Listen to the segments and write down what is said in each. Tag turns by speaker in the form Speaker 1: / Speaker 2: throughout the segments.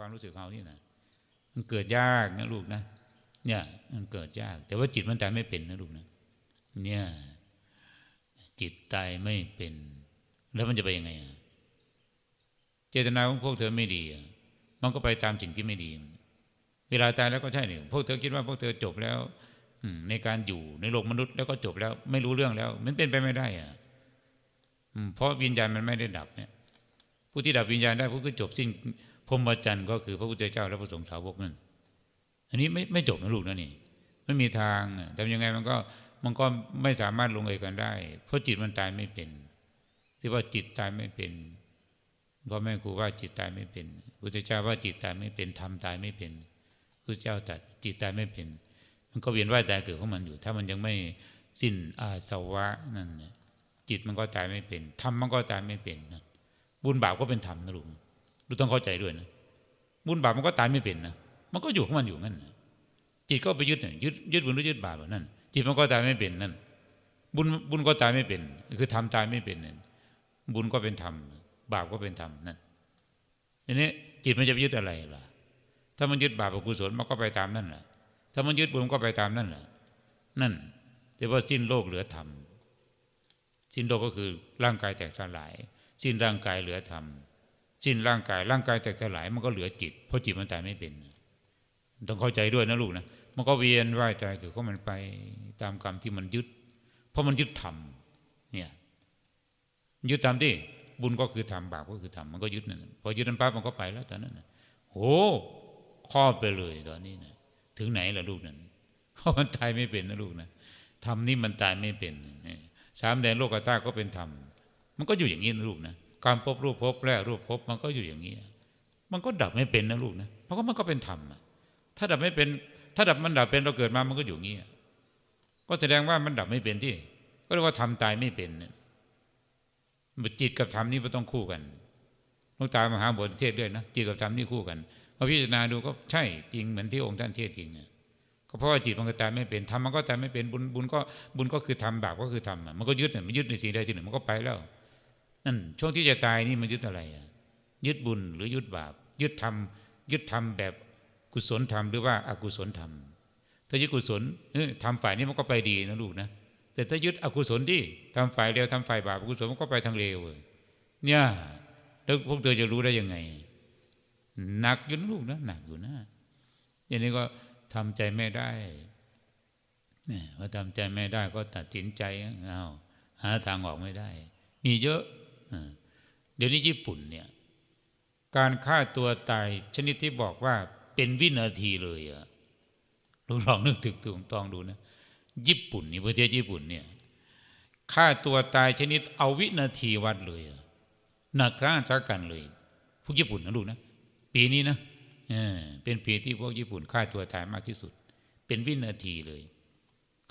Speaker 1: ความรู้สึกเขานี่นะมันเกิดยากนะลูกนะ เนี่ยมันเกิดยาก แต่ว่าจิตมันตายไม่เป็นนะลูกนะ เนี่ย จิตตายไม่เป็น แล้วมันจะไปยังไงอะเจตนาของพวกเธอไม่ดีมันก็ไปตามสิ่งที่ไม่ดี เวลาตายแล้วก็ใช่เนี่ยพวกเธอคิดว่าพวกเธอจบแล้วอืในการอยู่ในโลกมนุษย์แล้วก็จบแล้ว ไม่รู้เรื่องแล้ว มันเป็นไปไม่ได้อะอืมเพราะวิญญาณมันไม่ได้ดับเนี่ยผู้ที่ดับวิญญาณได้ผู้ที่จบสิ้น พรหมจรรย์ก็คือพระพุทธเจ้าและพระสงฆ์สาวกนั่นอันนี้ไม่ไม่จบนะลูกนะนี่ไม่มีทางทำยังไงมันก็มันก็ไม่สามารถลงเอยกันได้ เพราะจิตมันตายไม่เป็น ที่ว่าจิตตายไม่เป็นพ่อแม่ครูว่าจิตตายไม่เป็นพุทธเจ้าว่าจิตตายไม่เป็นธรรมตายไม่เป็นพระเจ้าตรัดจิตตายไม่เป็น มันก็เวียนว่ายตายเกิดของมันอยู่ ถ้ามันยังไม่สิ้นอาสวะนั่นจิตมันก็ตายไม่เป็นธรรมมันก็ตายไม่เป็นบุญบาปก็เป็นธรรมนะลุง ลูกต้องเข้าใจด้วยนะบุญบาปมันก็ตายไม่เป็นนะมันก็อยู่ของมันอยู่งั้นจิตก็ไปยึดเนี่ยยึดยึดบุญหรือยึดบาปแบบนั่นจิตมันก็ตายไม่เป็นนั่นบุญบุญก็ตายไม่เป็น คือธรรมตายไม่เป็นนั่นบุญก็เป็นธรรมบาปก็เป็นธรรมนั่นทีนี้จิตมันจะไปยึดอะไรล่ะ ถ้ามันยึดบาปอกุศลมันก็ไปตามนั่นแหละถ้ามันยึดบุญก็ไปตามนั่นแหละนั่นแต่ว่าสิ้นโลกเหลือธรรมสิ้นโลกก็คือร่างกายแตกสลาย สิ้นร่างกายเหลือธรรม สิ้นร่างกายร่างกายแตกสลายมันก็เหลือจิต เพราะจิตมันตายไม่เป็น ต้องเข้าใจด้วยนะลูกนะมันก็เวียนว่ายตายเกิดของมันไปตามกรรมที่มันยึด เพราะมันยึดธรรมเนี่ยยึดตามที่บุญก็คือธรรมบาปก็คือธรรมมันก็ยึดนั่นพอยึดนั้นปั๊บมันก็ไปแล้วตอนนั้นโอ้ครอบไปเลยตอนนี้นะถึงไหนล่ะลูกนั้นเพราะมันตายไม่เป็นนะลูกนะธรรมนี่มันตายไม่เป็นสามแดนโลกธาตุก็เป็นธรรมมันก็อยู่อย่างนี้นะลูกนะ การพบรูปพบแรกรูปพบมันก็อยู่อย่างนี้ มันก็ดับไม่เป็นนะลูกนะเพราะว่ามันก็เป็นธรรมอะถ้าดับไม่เป็น ถ้าดับมันดับเป็นเราเกิดมามันก็อยู่อย่างนี้ก็แสดงว่ามันดับไม่เป็นที่ ก็เรียกว่าทำตายไม่เป็นเนี่ยจิตกับธรรมนี่มันต้องคู่กันลวงตามหาบทเทศด้วยนะจิตกับธรรมนี่คู่กันพอพิจารณาดูก็ใช่จริงเหมือนที่องค์ท่านเทศจริงอะก็เพราะว่าจิตมันก็ตายไม่เป็นธรรมมันก็ตายไม่เป็นบุญบุญก็บุญก็คือธรรมบาปก็คือธรรมอะมันก็ยึดเนี่ยมันยึดในสิ่งใดสิ่งหนึ่งมันก็ไปแล้ว นั่นช่วงที่จะตายนี่มันยึดอะไรอะยึดบุญหรือยึดบาป ยึดธรรมยึดธรรมแบบกุศลธรรมหรือว่าอากุศลธรรม ถ้ายึดกุศลทำฝ่ายนี้มันก็ไปดีนะลูกนะแต่ถ้ายึดอกุศลที่ทำฝ่ายเร็วทำฝ่ายบาปอกุศลมันก็ไปทางเร็วเนี่ยแล้วพวกเธอจะรู้ได้ยังไงหนักอยู่นะลูกนะหนักอยู่นะอย่างนี้ก็ทำใจไม่ได้เนี่ยพอทำใจไม่ได้ก็ตัดสินใจเอาหาทางออกไม่ได้ มีเยอะ เดี๋ยวนี้ญี่ปุ่นเนี่ยการฆ่าตัวตายชนิดที่บอกว่าเป็นวินาทีเลยอะลองลองนึกถึงถูกต้องดูนะญี่ปุ่นนี่ประเทศญี่ปุ่นเนี่ยฆ่าตัวตายชนิดเอาวินาทีวัดเลยหนักข้าชักกันเลย พวกญี่ปุ่นนะลูกนะ ปีนี้นะเออเป็นปีที่พวกญี่ปุ่นฆ่าตัวตายมากที่สุด เป็นวินาทีเลย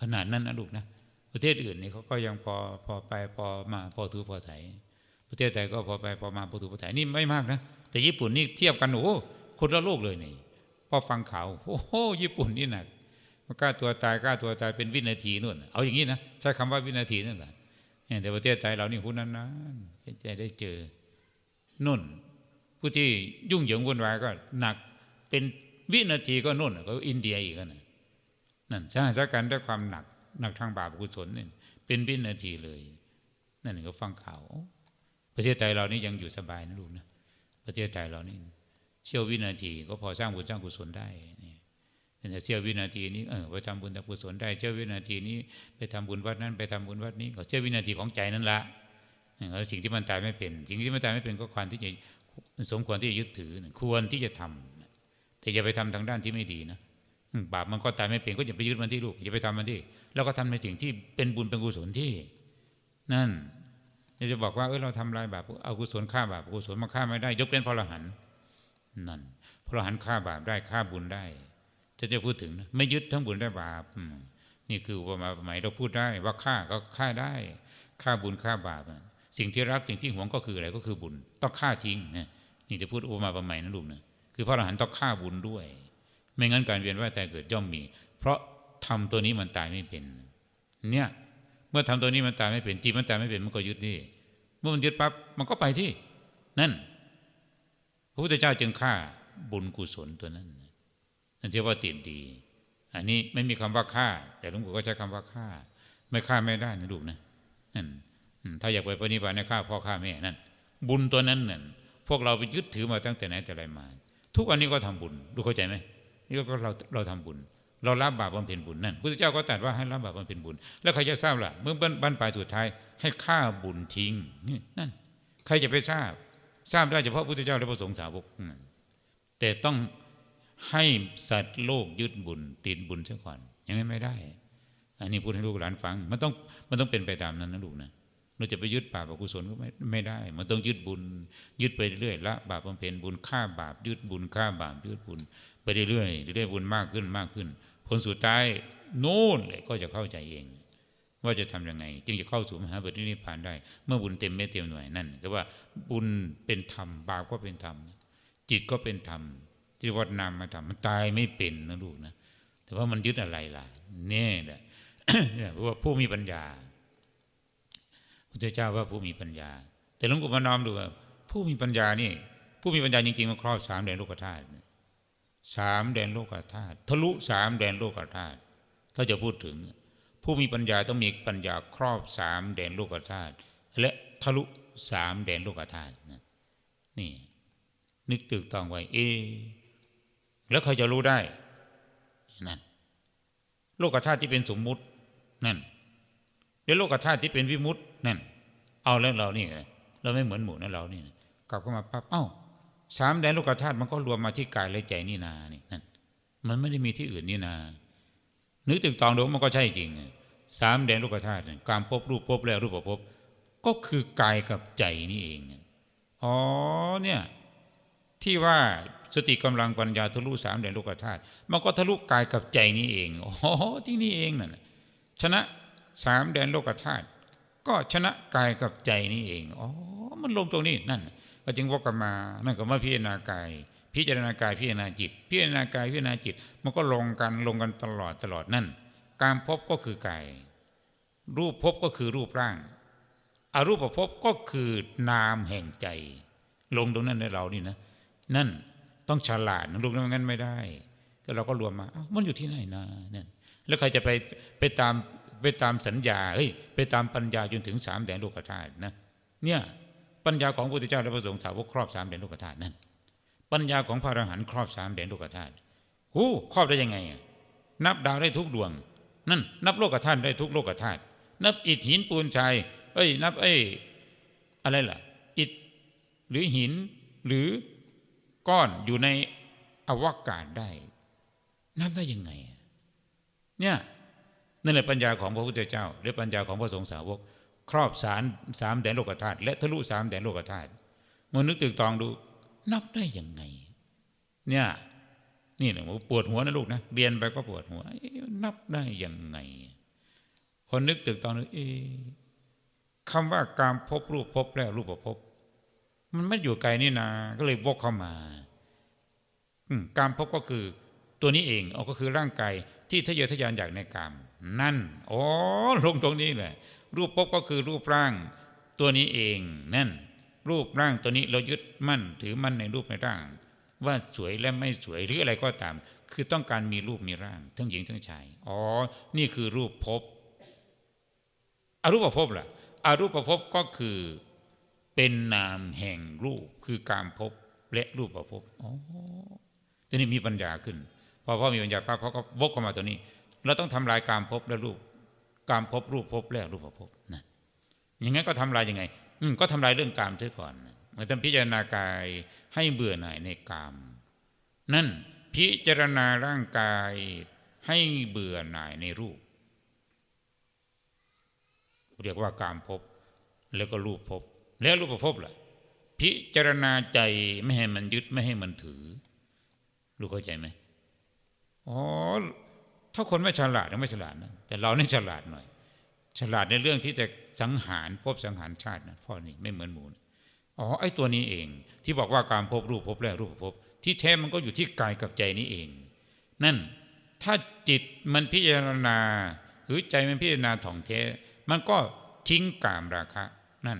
Speaker 1: ขนาดนั้นนะลูกนะ ประเทศอื่นนี่เขาก็ยังพอพอไปพอมาพอถือพอไถ ประเทศไทยก็พอไปพอมาพอถือพอไถนี่ไม่มากนะ แต่ญี่ปุ่นนี่เทียบกันโอ้คนละโลกเลยนี่พอฟังข่าวโอ้โหญี่ปุ่นนี่หนักกล้าตัวตายกล้าตัวตายเป็นวินาทีนู่น เอาอย่างนี้นะใช้คำว่าวินาทีนั่นแหละแต่ประเทศไทยเรานี่หุ้นนานๆจะได้เจอนุ่น ผู้ที่ยุ่งเหยิงวุ่นวายก็หนักเป็นวินาทีก็นุ่นก็อินเดียอีกนะนั่นสถานการณ์ด้วยความหนักหนักทางบาปกุศลนี่เป็นวินาทีเลย นั่นก็ฟังข่าว ประเทศไทยเรานี่ยังอยู่สบายนะลูกนะประเทศไทยเรานี่เชี่ยววินาทีก็พอสร้างบุญสร้างกุศลได้นี่แต่เชี่ยววินาทีนี้เออไปทำบุญทำกุศลได้เชี่ยววินาทีนี้ ไปทำบุญวัดนั้น ไปทำบุญวัดนี้ก็เชี่ยววินาทีของใจนั่นละสิ่งที่มันตายไม่เป็น สิ่งที่มันตายไม่เป็นก็ควรที่จะสมควรที่จะยึดถือ ควรที่จะทำแต่อย่าไปทำทางด้านที่ไม่ดีนะบาปมันก็ตายไม่เป็นก็อย่าไปยึดมันที่ลูกอย่าไปทำมันที่ แล้วก็ทำในสิ่งที่เป็นบุญเป็นกุศลที่ นั่น จะบอกว่าเออเราทำลายบาปเอากุศลฆ่าบาปกุศลมาฆ่าไม่ได้ ยกเป็นพระอรหันต์นั่นพระอรหันต์ฆ่าบาปได้ฆ่าบุญได้จะจะพูดถึงนะไม่ยึดทั้งบุญได้บาปนี่คืออุปมาหมายเราพูดได้ว่าฆ่าก็ฆ่าได้ฆ่าบุญฆ่าบาปสิ่งที่รักสิ่งที่หวงก็คืออะไรก็คือบุญ ต้องฆ่าทิ้งนี่จะพูดอุปมาประมายนะลูกนะคือพระอรหันต์ต้องฆ่าบุญด้วย ไม่งั้นการเวียนว่ายตายเกิดย่อมมี เพราะทำตัวนี้มันตายไม่เป็น เนี่ย เมื่อทำตัวนี้มันตายไม่เป็นจิตมันตายไม่เป็นมันก็ยึดนี่เมื่อมันยึดปั๊บมันก็ไปที่นั่น พระพุทธเจ้าจึงฆ่าบุญกุศลตัวนั้นนั่นเรียกว่าติดดี อันนี้ไม่มีคำว่าฆ่า แต่หลวงปู่ก็ใช้คำว่าฆ่า ไม่ฆ่าไม่ได้นะลูกนะนั่นถ้าอยากไปปฏิบัติในฆ่าพ่อฆ่าแม่นั่นบุญตัวนั้นนั่นพวกเราไปยึดถือมาตั้งแต่ไหนแต่ไรมา ทุกวันนี้ก็ทำบุญดูเข้าใจไหมนี่ก็เราเราทำบุญ เราละบาปบำเพ็ญบุญนั่นพุทธเจ้าก็ตรัสว่าให้ละบาปบำเพ็ญบุญ แล้วใครจะทราบล่ะเมื่อบั้นบันปลายสุดท้ายให้ฆ่าบุญทิ้งนั่นใครจะไปทราบ ทราบได้เฉพาะพุทธเจ้าและพระสงฆ์สาวกแต่ต้องให้สัตว์โลกยึดบุญ ติดบุญซะก่อนยังไม่ไม่ได้ อันนี้พูดให้ลูกหลานฟัง มันต้องมันต้องเป็นไปตามนั้นนะลูกนะเราจะไปยึดบาปอกุศลก็ไม่ไม่ได้ มันต้องยึดบุญ ยึดไปเรื่อยละบาปบำเพ็ญบุญฆ่าบาปยึดบุญฆ่าบาปยึดบุญ ไปเรื่อยเรื่อยบุญมากขึ้นมากขึ้น ผลสุดท้ายโน่นเลยก็จะเข้าใจเอง ว่าจะทำยังไง จึงจะเข้าสู่มหาปรินิพพานได้ เมื่อบุญเต็มเม็ดเต็มหน่วยนั่นก็ว่าบุญเป็นธรรมบาปก็เป็นธรรม จิตก็เป็นธรรมที่วัดนามมาธรรมมันตายไม่เป็นนะลูกนะ แต่ว่ามันยึดอะไรล่ะแน่แหละเนี่ยเพราะว่าผู้มีปัญญาพุทธเจ้าว่าผู้มีปัญญา แต่หลวงปู่มานอมดูว่าผู้มีปัญญานี่ ผู้มีปัญญาจริงๆมันครอบสามแดนโลกธาตุ สามแดนโลกธาตุทะลุสามแดนโลกธาตุถ้าจะพูดถึง ผู้มีปัญญาต้องมีปัญญาครอบสามแดนโลกธาตุและทะลุสามแดนโลกธาตุนี่ นึกตึกตองไว้เอ แล้วใครจะรู้ได้นั่นโลกธาตุที่เป็นสมมุตินั่นแล้วโลกธาตุที่เป็นวิมุตตินั่น เอาแล้วเรานี่เราไม่เหมือนหมู่นะเรานี่กลับเข้ามาปั๊บเอ้า สามแดนโลกธาตุมันก็รวมมาที่กายและใจนี่นานี่นั่นมันไม่ได้มีที่อื่นนี่นา นึกตึกตองดูมันก็ใช่จริงสามแดนโลกธาตุการพบรูปพบแล้วรูปพบก็คือกายกับใจนี่เองอ๋อเนี่ยที่ว่าสติกำลังปัญญาทะลุสามแดนโลกธาตุมันก็ทะลุกายกับใจนี่เองอ๋อที่นี่เองนั่นชนะสามแดนโลกธาตุก็ชนะกายกับใจนี่เองอ๋อมันลงตรงนี้นั่น ก็จึงวกกลับมา นั่นก็มาพิจารณากาย พิจารณากายพิจารณาจิต พิจารณากายพิจารณาจิต มันก็ลงกันลงกันตลอดตลอดนั่น การพบก็คือกาย รูปพบก็คือรูปร่าง อรูปภพก็คือนามแห่งใจ ลงตรงนั้นในเรานี่นะ นั่นต้องฉลาดนะลูกนั้นงั้นไม่ได้ ก็เราก็รวมมาอ้าวมันอยู่ที่ไหนนะนั่นแล้วใครจะไปไปตามไปตามสัญญาเฮ้ยไปตามปัญญาจนถึงสามแดนโลกธาตุนะเนี่ย ปัญญาของพระพุทธเจ้าและพระสงฆ์สาวกครอบสามแดนโลกธาตุนั่นปัญญาของพระอรหันต์ครอบสามแดนโลกธาตุหูครอบได้ยังไงอะนับดาวได้ทุกดวง นั่น นับโลกธาตุได้ทุกโลกธาตุนับอิฐหินปูนทรายเอ้ย นับเอ้ยอะไรล่ะ อิฐหรือหินหรือก้อนอยู่ในอวกาศได้ นับได้ยังไงอะเนี่ยนั่นแหละปัญญาของพระพุทธเจ้าและปัญญาของพระสงฆ์สาวก ครอบสารสามแดนโลกธาตุและทะลุสามแดนโลกธาตุมนึกตึกตองดู นับได้ยังไง เนี่ยนี่แหละปวดหัวนะลูกนะเรียนไปก็ปวดหัวนับได้ยังไงพอนึกตึกตองดูเอคำว่าการพบรูปพบแล้วรูปพบ มันไม่อยู่ไกลนี่นา ก็เลยวกเข้ามาอการพบก็คือตัวนี้เองเอาก็คือร่างกายที่ทะเยอทะยานอยากในกาม นั่น อ๋อลงตรงนี้แหละ รูปภพก็คือรูปร่างตัวนี้เองนั่น รูปร่างตัวนี้เรายึดมั่นถือมั่นในรูปในร่าง ว่าสวยและไม่สวยหรืออะไรก็ตาม คือต้องการมีรูปมีร่าง ทั้งหญิงทั้งชายอ๋อ นี่คือรูปภพอรูปภพล่ะอรูปภพก็คือเป็นนามแห่งรูปคือการพบและรูปภพอ๋อทีนี้มีปัญญาขึ้น พอพ่อมีปัญญาปั๊บเขาก็วกเข้ามาตัวนี้ เราต้องทำลายการพบและรูป การพบรูปพบและรูปภพนะอย่างงั้นก็ทำลายยังไง อืมก็ทำลายเรื่องกามเสียก่อนเมื่อทำพิจารณากายให้เบื่อหน่ายในกาม นั่นพิจารณาร่างกายให้เบื่อหน่ายในรูป เรียกว่าการพบแล้วก็รูปพบ แล้วรูปภพล่ะพิจารณาใจไม่ให้มันยึดไม่ให้มันถือ รู้เข้าใจไหมอ๋อ ถ้าคนไม่ฉลาดยังไม่ฉลาดนะแต่เราเนี่ยฉลาดหน่อย ฉลาดในเรื่องที่จะสังหารพบสังหารชาตินะพ่อนี่ไม่เหมือนหมูนะอ๋อไอ้ตัวนี้เอง ที่บอกว่าการพบรูปพบแล้วรูปพบ ที่แท้มันก็อยู่ที่กายกับใจนี้เอง นั่นถ้าจิตมันพิจารณา หรือใจมันพิจารณาถ่องแท้ มันก็ทิ้งกามราคะ นั่น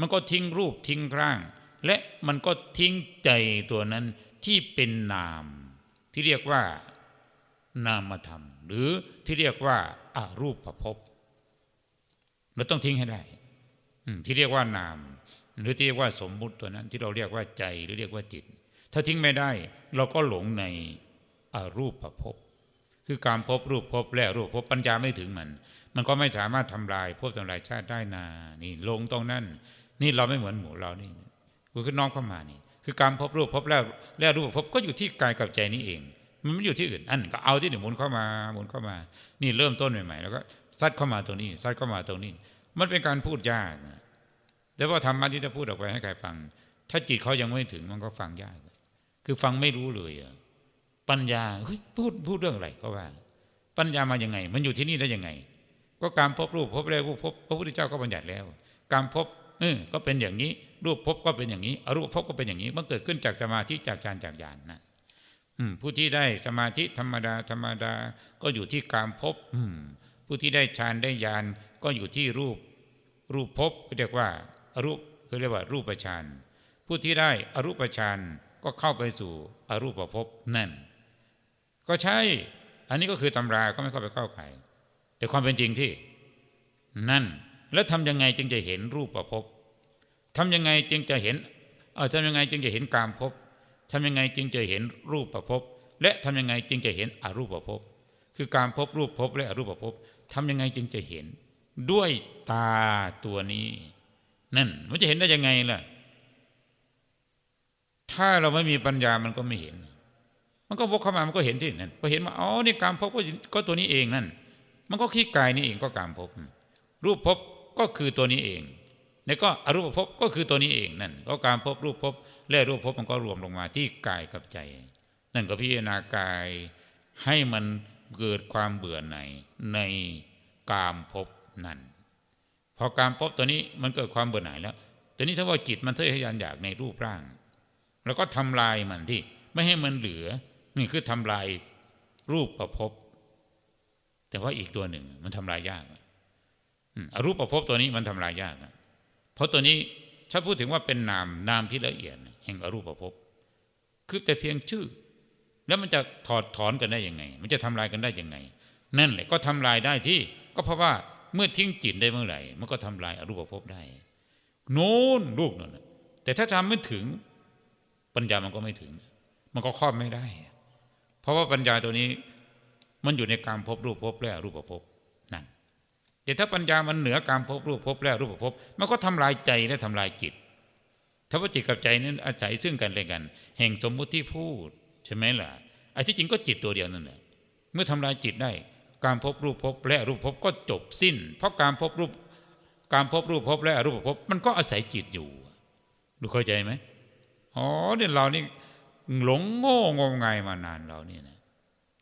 Speaker 1: มันก็ทิ้งรูปทิ้งร่าง และมันก็ทิ้งใจตัวนั้นที่เป็นนาม ที่เรียกว่านามธรรม หรือที่เรียกว่าอารูปภพเราต้องทิ้งให้ได้ที่เรียกว่านาม หรือที่เรียกว่าสมมุติตัวนั้น ที่เราเรียกว่าใจหรือเรียกว่าจิต ถ้าทิ้งไม่ได้ เราก็หลงในอารูปภพคือการพบรูปพบและรูปพบปัญญาไม่ถึงมัน มันก็ไม่สามารถทำลายพบทำลายชาติได้นานี่ลงตรงนั้น นี่เราไม่เหมือนหมูเรานี่คือน้องเข้ามานี่ คือการพบรูปพบแล้วแล้วรูปพบก็อยู่ที่กายกับใจนี้เอง มันไม่อยู่ที่อื่นอันก็เอาที่หนึ่งหมุนเข้ามาหมุนเข้ามา นี่เริ่มต้นใหม่ๆแล้วก็ซัดเข้ามาตรงนี้ซัดเข้ามาตรงนี้ มันเป็นการพูดยากแต่ว่าธรรมะที่จะพูดออกไปให้ใครฟัง ถ้าจิตเขายังไม่ถึงมันก็ฟังยาก คือฟังไม่รู้เลยปัญญาเฮ้ยพูดพูดเรื่องอะไรก็ว่า ปัญญามายังไง มันอยู่ที่นี่ได้ยังไง ก็การพบรูปพบแล้วรูปพบพระพุทธเจ้าก็บัญญัติแล้ว การพบเออก็เป็นอย่างนี้ รูปพบก็เป็นอย่างนี้อรูปพบก็เป็นอย่างนี้ มันเกิดขึ้นจากสมาธิจากฌานจากญาณนะ ผู้ที่ได้สมาธิธรรมดาธรรมดา ก็อยู่ที่การพบผู้ที่ได้ฌานได้ญาณก็อยู่ที่รูป รูปพบเรียกว่าอรูปคือเรียกว่ารูปฌานผู้ที่ได้อรูปฌานก็เข้าไปสู่อรูปภพนั่น ก็ใช่ อันนี้ก็คือตำราก็ไม่เข้าไปเข้าใครแต่ความเป็นจริงที่ นั่น แล้วทำยังไงจึงจะเห็นรูปประพบทำยังไงจึงจะเห็นเออทำยังไงจึงจะเห็นกามภพ ทำยังไงจึงจะเห็นรูปประพบและทำยังไงจึงจะเห็นอรูปประพบคือการพบรูปภพและอรูปประพบทำยังไงจึงจะเห็น ด้วยตาตัวนี้ นั่นมันจะเห็นได้ยังไงล่ะ ถ้าเราไม่มีปัญญามันก็ไม่เห็น มันก็วกเข้ามามันก็เห็นที่นั่นพอเห็นว่าอ๋อนี่การพบก็ก็ตัวนี้เองนั่น มันก็ขี้กายนี่เองก็การพบ รูปพบก็คือตัวนี้เองแล้วก็อรูปภพก็คือตัวนี้เองนั่นก็การพบรูปพบ และรูปพบมันก็รวมลงมาที่กายกับใจ นั่นก็พิจารณากายให้มันเกิดความเบื่อในในกามภพนั่นพอการพบตัวนี้มันเกิดความเบื่อหน่ายแล้วแต่นี้ถ้าว่าจิตมันทะเยอทะยานอยากในรูปร่าง แล้วก็ทำลายมันที่ไม่ให้มันเหลือนี่คือทำลายรูปประพบ แต่ว่าอีกตัวหนึ่งมันทำลายยากอรูปประพบตัวนี้มันทำลายยากเพราะตัวนี้ถ้าพูดถึงว่าเป็นนามนามที่ละเอียด แห่งอรูปภพคือแต่เพียงชื่อ แล้วมันจะถอดถอนกันได้ยังไง มันจะทำลายกันได้ยังไง นั่นแหละก็ทำลายได้ที่ ก็เพราะว่าเมื่อทิ้งจิตได้เมื่อไหร่ มันก็ทำลายอรูปภพได้ โน้นลูกนั่นน่ะแต่ถ้าทำไม่ถึงปัญญามันก็ไม่ถึง มันก็ครอบไม่ได้ เพราะว่าปัญญาตัวนี้มันอยู่ในการพบรูปพบและอรูปภพนั่นแต่ถ้าปัญญามันเหนือการพบรูปพบและรูปภพมันก็ทำลายใจและทำลายจิต ถ้าว่าจิตกับใจนั้นอาศัยซึ่งกันและกัน แห่งสมมุติที่พูดใช่ไหมล่ะไอ้ที่จริงก็จิตตัวเดียวนั่นแหละเมื่อทำลายจิตได้ การพบรูปพบและรูปพบก็จบสิ้น เพราะการพบรูป การพบรูปพบและรูปพบมันก็อาศัยจิตอยู่ ดูเข้าใจไหมอ๋อเนี่ยเรานี่หลงโง่งมงายมานานเราเนี่ยนะ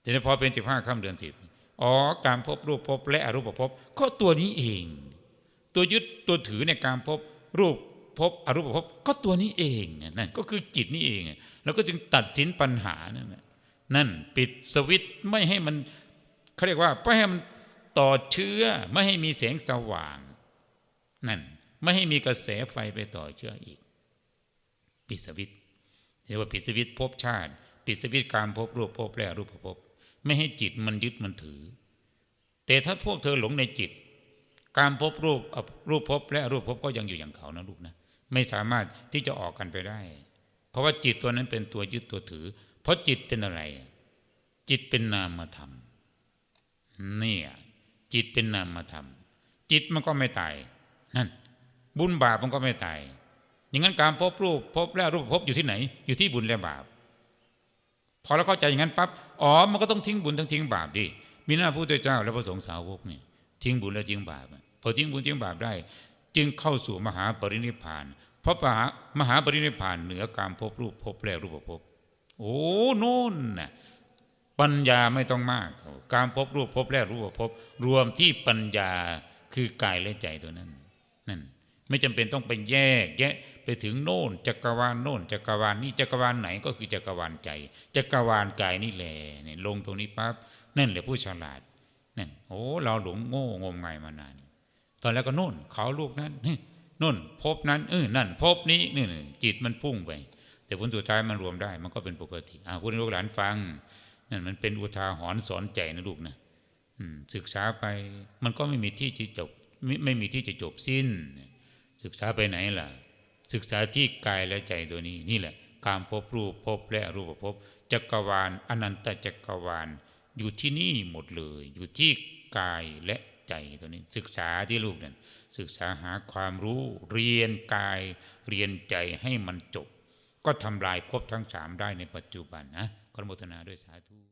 Speaker 1: แต่พอเป็นสิบห้าค่ำเดือนสิบอ๋อการพบรูปพบและอรูปพบก็ตัวนี้เอง ตัวยึดตัวถือในการพบรูป พบอรูปพบก็ตัวนี้เองนั่นก็คือจิตนี่เอง แล้วก็จึงตัดสินปัญหานั่นนั่นปิดสวิตไม่ให้มันเขาเรียกว่าไม่ให้มันต่อเชื้อไม่ให้มีแสงสว่างนั่นไม่ให้มีกระแสไฟไปต่อเชื้ออีก ปิดสวิตเรียกว่าปิดสวิตภพชาติ ปิดสวิตการพบรูปพบและรูปพบไม่ให้จิตมันยึดมันถือ แต่ถ้าพวกเธอหลงในจิต การพบรูปรูปพบและรูปพบก็ยังอยู่อย่างเขานะลูกนะ ไม่สามารถที่จะออกกันไปได้ เพราะว่าจิตตัวนั้นเป็นตัวยึดตัวถือ เพราะจิตเป็นอะไร จิตเป็นนามธรรมเนี่ยจิตเป็นนามธรรม จิตมันก็ไม่ตายนั่นบุญบาปมันก็ไม่ตาย อย่างนั้นการพบรูปพบและรูปพบอยู่ที่ไหน อยู่ที่บุญและบาป พอเราเข้าใจอย่างนั้นปั๊บอ๋อมันก็ต้องทิ้งบุญทั้งทิ้งบาปดิมีหน้าพระพุทธเจ้าและพระสงฆ์สาวกนี่ทิ้งบุญและทิ้งบาปพอทิ้งบุญทิ้งบาปได้ จึงเข้าสู่มหาปรินิพาน เพราะมหามหาปรินิพานเหนือการพบรูปพบและรูปพบโอ้โน่นน่ะปัญญาไม่ต้องมาก การพบรูปพบและรูปพบ รวมที่ปัญญาคือกายและใจตัวนั้นนั่นไม่จำเป็นต้องไปแยก แยะไปถึงโน่นจักรวาลโน่นจักรวาลนี้จักรวาลไหนก็คือจักรวาลใจจักรวาลกายนี่แหละเนี่ยลงตรงนี้ปั๊บนั่นแหละผู้ฉลาดนั่นโอ้เราหลงโง่งมงายมานาน ตอนแรกก็โน่นเขาลูกนั้นนี่น่นพบนั้นเออนั่น พบนี้นี่จิตมันพุ่งไป แต่ผลสุดท้ายมันรวมได้ มันก็เป็นปกติอ่าพูดให้ลูกหลานฟังนั่นมันเป็นอุทาหรณ์สอนใจนะลูกนะศึกษาไปมันก็ไม่มีที่จะจบไม่ไม่มีที่จะจบสิ้น ศึกษาไปไหนล่ะ ศึกษาที่กายและใจตัวนี้นี่แหละการพบรูปพบและรูปพบจักรวาลอนันตจักรวาล อยู่ที่นี่หมดเลย อยู่ที่กายและ ใจตัวนี้ ศึกษาที่ลูกนั่นศึกษาหาความรู้เรียนกาย เรียนใจให้มันจบ ก็ทำลายภพทั้งสามได้ในปัจจุบันนะกรโมทนาด้วยสาธุ